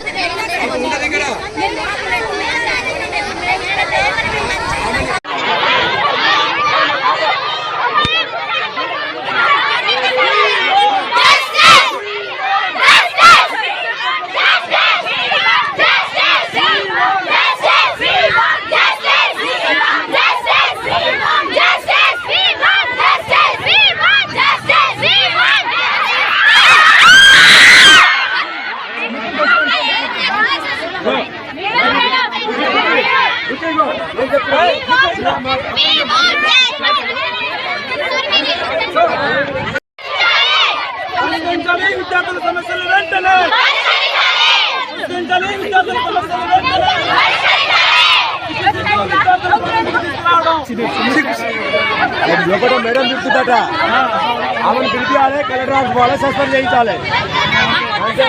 గుర్తించాలి విద్యార్థుల సమస్యలు వెంటనే! గుర్తించాలి విద్యార్థుల సమస్యలు వెంటనే. లోపల మేడం చెప్తుందట ఆమెను పిలిపించాలి కలెక్టర్ ఆఫీస్ పోవాలి సస్పెండ్ చేయించాలి. అంతే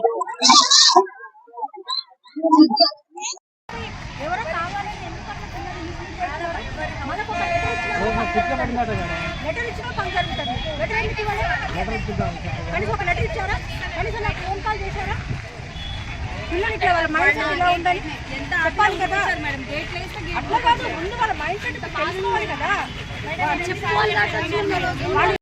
ఎవరో కావాలని ఎందుకు అట్లా పిల్లల్ని mislead చేస్తారు? మనకు ఒక letter ఇచ్చినా లెటర్ ఇచ్చినా పని జరుగుతుంది లెటర్ ఎందుకు ఇవ్వాలి? కనీసం ఒక లెటర్ ఇచ్చారా? కనీసం నాకు ఫోన్ కాల్ చేశారా? పిల్లలు ఇట్లా వాళ్ళ మైండ్ సెట్ ఇలా ఉందని చెప్పాలి కదా. అట్లా కాదు ముందు వాళ్ళ మైండ్ సెట్ తెలుసుకోవాలి కదా. చెప్పుకోవాలి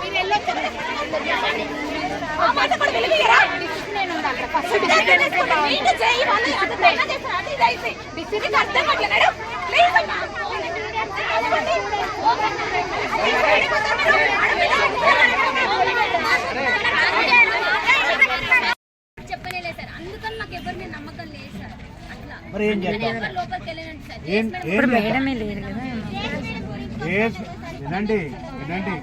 మీరు వెళ్ళొచ్చు. ఆ మాట కూడా విలువీయరా? అర్థం చేసుకోండి. మరి ఏం ఏం? ఏం? ఏ వినండి వినండి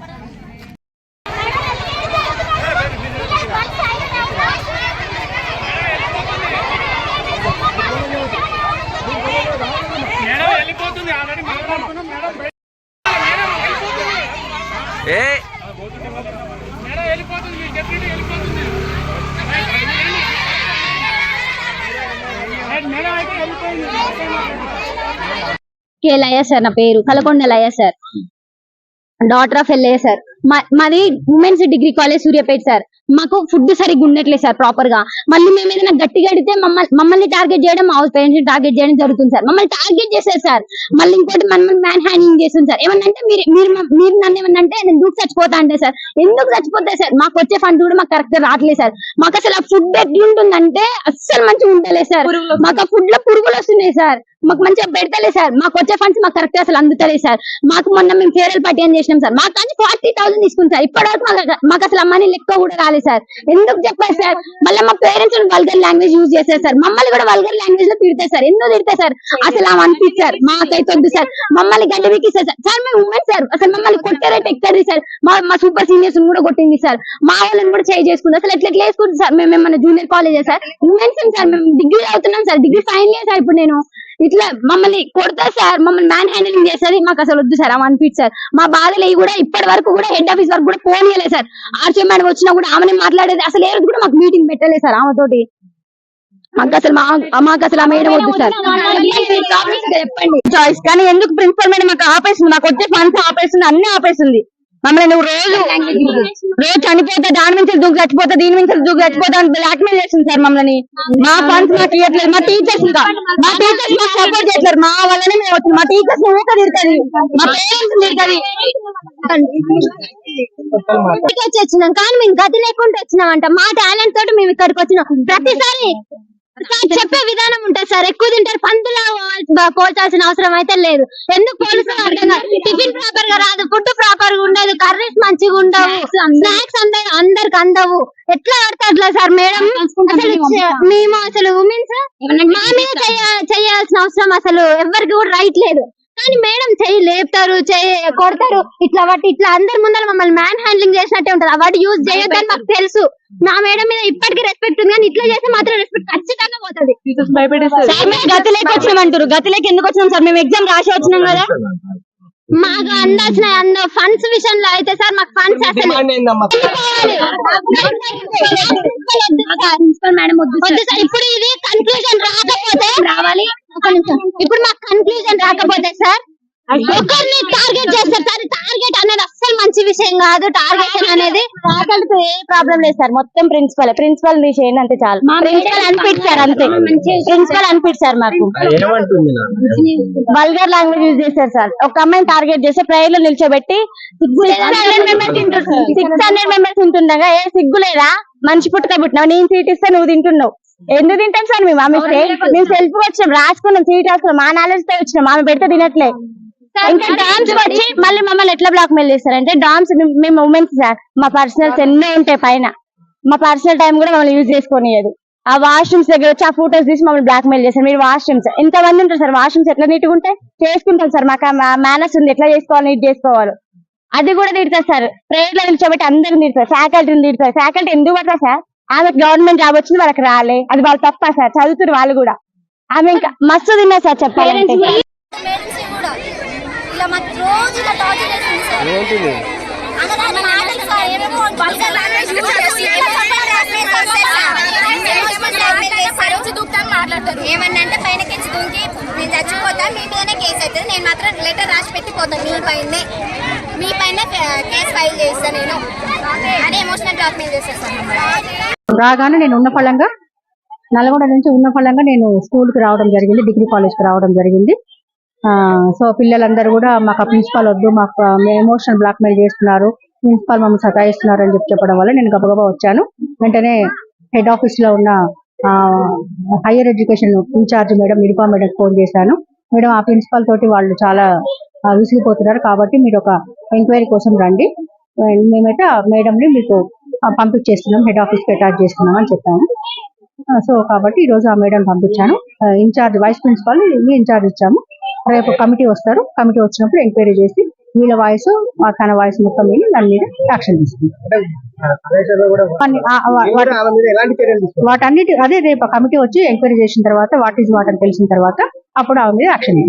కే లయ సార్ నా పేరు. Kalakonda Laya sir. Daughter of L A sir మాది women's degree college Suryapet sir. మాకు ఫుడ్ సరిగ్గా ఉండట్లేదు సార్ ప్రాపర్గా. మళ్ళీ మేము ఏదైనా గట్టిగా అడిగితే మమ్మల్ని మమ్మల్ని టార్గెట్ చేయడం మా హౌస్ పేరెంట్స్ని టార్గెట్ చేయడం జరుగుతుంది సార్. మమ్మల్ని టార్గెట్ చేశారు సార్. మళ్ళీ ఇంకోటి మమ్మల్ని మ్యాన్ హ్యాండింగ్ చేస్తుంది సార్. ఏమన్నా అంటే మీరు మీరు మీరు నన్ను ఏమన్నా అంటే నేను దూకి చచ్చిపోతా అంటే సార్ ఎందుకు చచ్చిపోతాయి సార్? మాకు వచ్చే ఫండ్స్ కూడా మాకు కరెక్ట్ రావట్లేదు సార్. మాకు అసలు ఆ ఫుడ్ ఎట్లుంటుందంటే అస్సలు మంచిగా ఉండలేదు సార్. మాకు ఆ ఫుడ్లో పురుగులు వస్తున్నాయి సార్. మాకు మంచిగా పెడతలే సార్. మాకు వచ్చే ఫండ్స్ మాకు కరెక్ట్ అసలు అందుతలేదు సార్. మాకు మొన్న మేము ఫేరల్ పార్టీ అని చేసినాం సార్. మాకు కానీ ఫార్టీ థౌసండ్ తీసుకుంది సార్ ఇప్పటివరకు మాకు అసలు మనీ లెక్క కూడా రాలేదు సార్. ఎందుకు చెప్పారు సార్? మళ్ళీ మా పేరెంట్స్ వల్గర్ లాంగ్వేజ్ యూజ్ చేశారు సార్. మమ్మల్ని కూడా వల్గర్ లాంగ్వేజ్లో తిడతారు సార్. ఎందుకు తిడతారు సార్? అసలు ఆమె అనిపిస్తుంది మాకైతే వద్దు సార్. మమ్మల్ని గడ్డ సార్. సార్ మేము ఉమెన్ సార్. అసలు మమ్మల్ని కొట్టారైతే ఎక్కది సార్? మా మా సూపర్ సీనియర్స్ కూడా కొట్టింది సార్. మా వాళ్ళని కూడా చేయి చేసుకుంది. అసలు ఎట్లా ఎట్లా వేసుకుంటుంది సార్? మేము ఏమన్నా junior college sir? Women's sir. మేము డిగ్రీ అవుతున్నాం sir. Degree final year sir ఇప్పుడు నేను. ఇట్లా మమ్మల్ని కొడతా సార్ మమ్మల్ని మ్యాన్ హ్యాండిలింగ్ చేస్తుంది. మాకు అసలు వద్దు సార్ ఆమె అనిపించి సార్. మా బాధలు ఇవి కూడా ఇప్పటి వరకు కూడా హెడ్ ఆఫీస్ వరకు కూడా పోనీయలేదు సార్. ఆర్చే మేడం వచ్చినా కూడా ఆమెనే మాట్లాడేది. అసలు ఏ రోజు కూడా మాకు మీటింగ్ పెట్టలేదు సార్ ఆమెతోటి. మాకు అసలు మా మాకు అసలు ఆ మేడం వద్దు సార్. చెప్పండి. చాయిస్ కానీ ఎందుకు ప్రిన్సిపల్ మేడం మాకు ఆపేస్తుంది మాకు వచ్చే ఫండ్స్ ఆపేస్తుంది అన్ని ఆపేస్తుంది మమ్మల్ని నువ్వు రోజు రోజు చనిపోతా దాని నుంచి దూకి చచ్చిపోతా దీని నుంచి దూకి చచ్చిపోతా అని బ్లాక్ మెయిల్ చేస్తుంది సార్ మమ్మల్ని. మా ఫండ్స్ మాకు ఇవ్వట్లేదు మా టీచర్స్ ఇంకా మా టీచర్స్ మాకు సపోర్ట్ చేయట్లేదు. మా వల్లనే మేము వచ్చింది మా టీచర్స్ ఊక తిరుగుతుంది మా పేరెంట్స్ తిరుగుతుంది వచ్చినాం కానీ మేము గతి లేకుండా వచ్చినామంట. మా టాలెంట్ తోటి మేము ఇక్కడికి వచ్చినాం. ప్రతిసారి సార్ చెప్పే విధానం ఉంటుంది సార్. ఎక్కువ తింటారు. పంతులా పోల్చాల్సిన అవసరం అయితే లేదు. ఎందుకు పోలుస్తారు అర్థం కాదు టిఫిన్ ప్రాపర్గా రాదు. ఫుడ్ ప్రాపర్గా ఉండదు. కర్రీస్ మంచిగా ఉండవు. స్నాక్స్ అందరు అందరికి అందవు. ఎట్లా పడితే అట్లా సార్ మేడం? అసలు మేము అసలు ఉమెన్స్ మా మీద చేయాల్సిన అవసరం అసలు ఎవరికి కూడా రైట్ లేదు. కానీ మేడం చెయ్యి లేపుతారు చెయ్యి కొడతారు ఇట్లా వాటి ఇట్లా అందరి ముందర మమ్మల్ని మ్యాన్ హ్యాండ్లింగ్ చేసినట్టే ఉంటది. ఆ వాటి యూజ్ చేయొద్దని మాకు తెలుసు. మా మేడం మీద ఇప్పటికీ రెస్పెక్ట్ ఉంది కానీ ఇట్లా చేస్తే మాత్రం రెస్పెక్ట్ ఖచ్చితంగా పోతుంది. సార్ మేము గతిలోకి వచ్చినామంటారు గతిలోకి ఎందుకు వచ్చినాం సార్? మేము ఎగ్జామ్ రాసి వచ్చినాం కదా. మాకు అందాల్సిన అంద ఫండ్స్ విషయంలో అయితే సార్ మాకు ఫండ్స్ అసలు ప్రిన్సిపల్ మేడం వద్దు సార్. ఇప్పుడు ఇది కన్క్లూజన్ రాకపోతే రావాలి. ఇప్పుడు మాకు కన్క్లూజన్ రాకపోతే సార్ ఒకరిని టార్గెట్ చేస్తారు సార్ టార్గెట్ అనేది అస్సలు మంచి విషయం కాదు. టార్గెట్ అనేది ఫ్యాకల్టీ ఏ ప్రాబ్లం లేదు సార్. మొత్తం ప్రిన్సిపల్ ప్రిన్సిపల్ తీసేయండి అంతే చాలు. ప్రిన్సిపల్ అనిపించారు అంతే. ప్రిన్సిపల్ అనిపించారు మాకు. వల్గర్ లాంగ్వేజ్ యూజ్ చేశారు సార్. ఒక అమ్మాయిని టార్గెట్ చేస్తే ప్రేయర్లో నిల్చోబెట్టి six hundred members six hundred members ఉంటుండగా ఏ సిగ్గు లేదా? మనిషి పుట్టుక పుట్టినావు నేను సీట్ ఇస్తే నువ్వు తింటున్నావు. ఎందుకు తింటాం సార్ మేము? ఆమె మేము సెల్ఫ్ వచ్చినాం రాసుకున్నాం సీట్ రాసుకున్నాం. మా నాలెడ్జ్తో వచ్చినాం ఆమె పెడితే తినట్లే. ఇంకా డామ్స్ వచ్చి మళ్ళీ మమ్మల్ని ఎట్లా బ్లాక్ మెయిల్ చేస్తారంటే డామ్స్ మేము ఉమెన్స్ సార్. మా పర్సనల్స్ ఎన్నో ఉంటాయి పైన. మా పర్సనల్ టైం కూడా మమ్మల్ని యూజ్ చేసుకోనియదు. ఆ వాష్రూమ్స్ దగ్గర వచ్చి ఆ ఫోటోస్ తీసి మమ్మల్ని బ్లాక్ మెయిల్ చేస్తారు. మీరు వాష్రూమ్స్ ఎంతమంది ఉంటారు సార్? వాష్రూమ్స్ ఎట్లా నీట్గా ఉంటాయి? చేసుకుంటాం సార్. మాకు మేనర్స్ ఉంది. ఎట్లా చేసుకోవాలి నీట్ చేసుకోవాలి. అది కూడా తిడతారు సార్. ప్రేయర్లో నిల్చోబెట్టి అందరిని తిడతారు ఫ్యాకల్టీని తిడతారు ఫ్యాకల్టీ ఎందుకు పడతారు సార్? ఆమె గవర్నమెంట్ జాబ్ వచ్చింది వాళ్ళకి రాలే. అది వాళ్ళు తప్ప సార్ చదువుతున్నారు వాళ్ళు కూడా. ఆమె ఇంకా మస్తు తిన్నారు సార్ చెప్పాలంటే. రోజు మాట్లాడతారు ఏమన్నా అంటే పైన కెచ్చి దూకి నేను చచ్చిపోతా మీ మీదనే కేసు అవుతుంది. నేను మాత్రం లెటర్ రాసి పెట్టిపోతాను మీ పైనే. మీ పైన కేసు ఫైల్ చేస్తాను నేను. అదే ఎమోషనల్ డాక్యుమెంట్ చేస్తాను రాగానే నేను ఉన్న ఫలంగా నల్గొండ నుంచి ఉన్న ఫలంగా నేను స్కూల్కి రావడం జరిగింది డిగ్రీ కాలేజ్కి రావడం జరిగింది. సో పిల్లలందరూ కూడా మాకు ప్రిన్సిపాల్ వద్దు మాకు ఎమోషనల్ బ్లాక్మెయిల్ చేస్తున్నారు ప్రిన్సిపాల్ మమ్మల్ని సతాయిస్తున్నారు అని చెప్పి చెప్పడం వల్ల నేను గబగబా వచ్చాను. వెంటనే హెడ్ ఆఫీస్లో ఉన్న higher education in charge madam Midipa madam phone చేశాను. మేడం ఆ ప్రిన్సిపాల్ తోటి వాళ్ళు చాలా విసిగిపోతున్నారు కాబట్టి మీరు ఒక ఎంక్వైరీ కోసం రండి. మేమైతే ఆ మేడం ని మీకు పంపించేస్తున్నాం హెడ్ ఆఫీస్కి అటాచ్ చేస్తున్నాం అని చెప్పాను. సో కాబట్టి ఈ రోజు ఆ మేడం పంపించాను. ఇన్ఛార్జ్ వైస్ ప్రిన్సిపాల్ ఇన్ఛార్జ్ ఇచ్చాము. రేపు కమిటీ వస్తారు. కమిటీ వచ్చినప్పుడు ఎంక్వైరీ చేసి వీళ్ళ వాయిస్ తన వాయిస్ మొత్తం విని దాని మీద యాక్షన్ తీసుకుంటాం. వాటన్నిటి అదే రేపు కమిటీ వచ్చి ఎంక్వైరీ చేసిన తర్వాత వాట్ ఈస్ వాట్ అని తెలిసిన తర్వాత అప్పుడు ఆమె మీద యాక్షన్